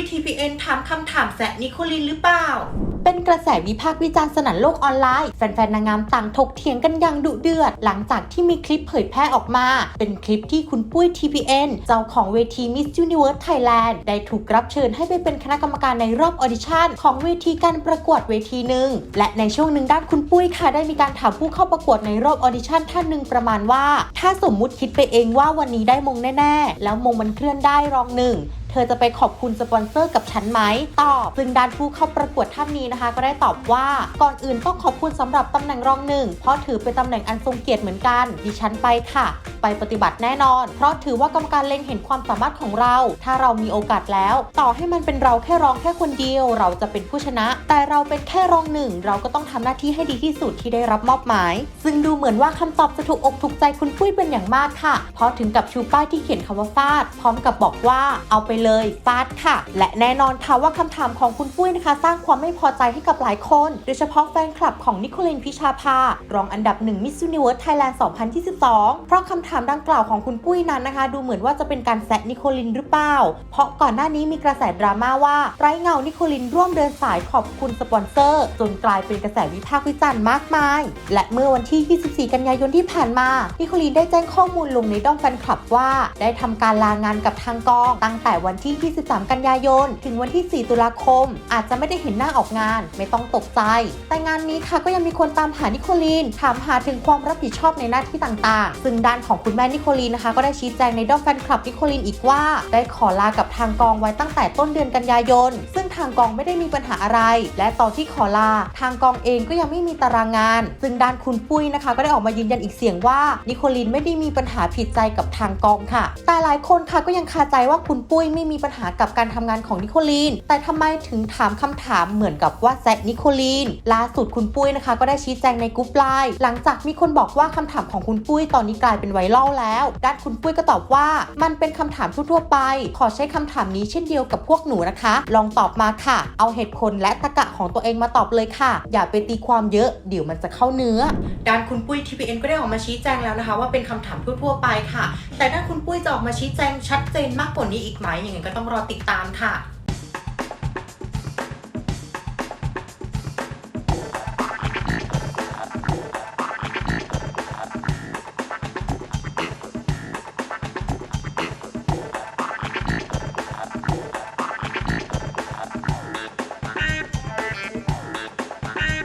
ย TPN ถามคำถามแซะนิโคลินหรือเปล่า เป็นกระแสวิพากษ์วิจารณ์สนั่นโลกออนไลน์ แฟนๆนางงามต่างถกเถียงกันอย่างดุเดือด หลังจากที่มีคลิปเผยแพร่ออกมา เป็นคลิปที่คุณปุ้ย TPN เจ้าของเวที Miss Universe Thailand ได้ถูกรับเชิญให้ไปเป็นคณะกรรมการในรอบออดิชั่นของเวทีการประกวดเวทีหนึ่งและในช่วงหนึ่งด้านคุณปุ้ยค่ะได้มีการถามผู้เข้าประกวดในรอบออดิชั่นท่านหนึ่งประมาณว่า ถ้าสมมุติคิดไปเองว่าวันนี้ได้มงแน่ๆ แล้วมงมันเคลื่อนได้รองหนึ่ง เธอจะไปขอบคุณสปอนเซอร์กับฉันไหมตอบซึ่งด้านผู้เข้าประกวดท่านนี้นะคะ ก็ได้ตอบว่าก่อนอื่นต้องขอบคุณสำหรับตำแหน่งรองหนึ่งเพราะถือเป็นตำแหน่งอันทรงเกียรติเหมือนกันดิฉันไปค่ะไปปฏิบัติแน่นอน เพราะถือว่ากรรมการเล็งเห็นความสามารถของเรา ถ้าเรามีโอกาสแล้ว ต่อให้มันเป็นเราแค่รองแค่คนเดียว เราจะเป็นผู้ชนะ แต่เราเป็นแค่รองหนึ่ง เราก็ต้องทำหน้าที่ให้ดีที่สุดที่ได้รับมอบหมาย ซึ่งดูเหมือนว่าคำตอบจะถูกอกถูกใจคุณปุ้ยเป็นอย่างมากค่ะ เพราะถึงกับชูป้ายที่เขียนคำว่าฟาด พร้อมกับบอกว่าเอาไปเลยฟาดค่ะ และแน่นอนค่ะว่าคำถามของคุณปุ้ยนะคะ สร้างความไม่พอใจให้กับหลายคน โดยเฉพาะแฟนคลับของนิโคลินพิชาภารองอันดับหนึ่งมิส s u นิเวิร์สไทยแลนด์2022 เพราะคำถามดังกล่าวของคุณปุ้ยนั้นนะคะ ดูเหมือนว่าจะเป็นการแซะนิโคลินหรือเปล่า เพราะก่อนหน้านี้มีกระแสดราม่าว่าไร้เงานิโคลินร่วมเดินสายขอบคุณสปอนเซอร์ จนกลายเป็นกระแสวิพากษ์วิจารณ์มากมาย และเมื่อวันที่ 24 กันยายนที่ผ่านมา นิโคลินได้แจ้งข้อมูลลงในด้อมแฟนคลับว่า ได้ทำการลางานกับทางกอง ตั้งแต่วันที่ 23 กันยายน ถึงวันที่ 4 ตุลาคม อาจจะไม่ได้เห็นหน้าออกงาน ไม่ต้องตกใจ แต่งานนี้ค่ะก็ยังมีคนตามหานิโคลินถามหาถึงความรับผิดชอบในหน้าที่ต่างๆ ซึ่งด้านของคุณแม่นิโคลีนนะคะ ก็ได้ชี้แจงในด้อมแฟนคลับนิโคลีนอีกว่า ได้ขอลากับทางกองไว้ตั้งแต่ต้นเดือนกันยายนซึ่ง ทางกองไม่ได้มีปัญหาอะไร และตอนที่ขอลา ทางกองเองก็ยังไม่มีตารางงาน ซึ่งด้านคุณปุ้ยนะคะ ก็ได้ออกมายืนยันอีกเสียงว่านิโคลินไม่ได้มีปัญหาผิดใจกับทางกองค่ะ แต่หลายคนค่ะก็ยังคาใจว่าคุณปุ้ยไม่มีปัญหากับการทำงานของนิโคลิน แต่ทำไมถึงถามคำถามเหมือนกับว่าแซะนิโคลิน ล่าสุดคุณปุ้ยนะคะ ก็ได้ชี้แจงในกรุ๊ปไลน์หลังจากมีคนบอกว่าคำถามของคุณปุ้ยตอนนี้กลายเป็นไวรัลแล้ว ด้านคุณปุ้ยก็ตอบว่า มันเป็นคำถามทั่วๆไป ขอใช้คำถามนี้เช่นเดียวกับพวกหนูนะคะ ลองตอบมาค่ะ เอาเหตุผลและตะกะของตัวเองมาตอบเลยค่ะ อย่าไปตีความเยอะเดี๋ยวมันจะเข้าเนื้อ ด้านคุณปุ้ย TPN ก็ได้ออกมาชี้แจงแล้วนะคะ ว่าเป็นคำถามทั่วๆไปค่ะ แต่ด้านคุณปุ้ยจะออกมาชี้แจงชัดเจนมากกว่านี้อีกไหมยังไงก็ต้องรอติดตามค่ะ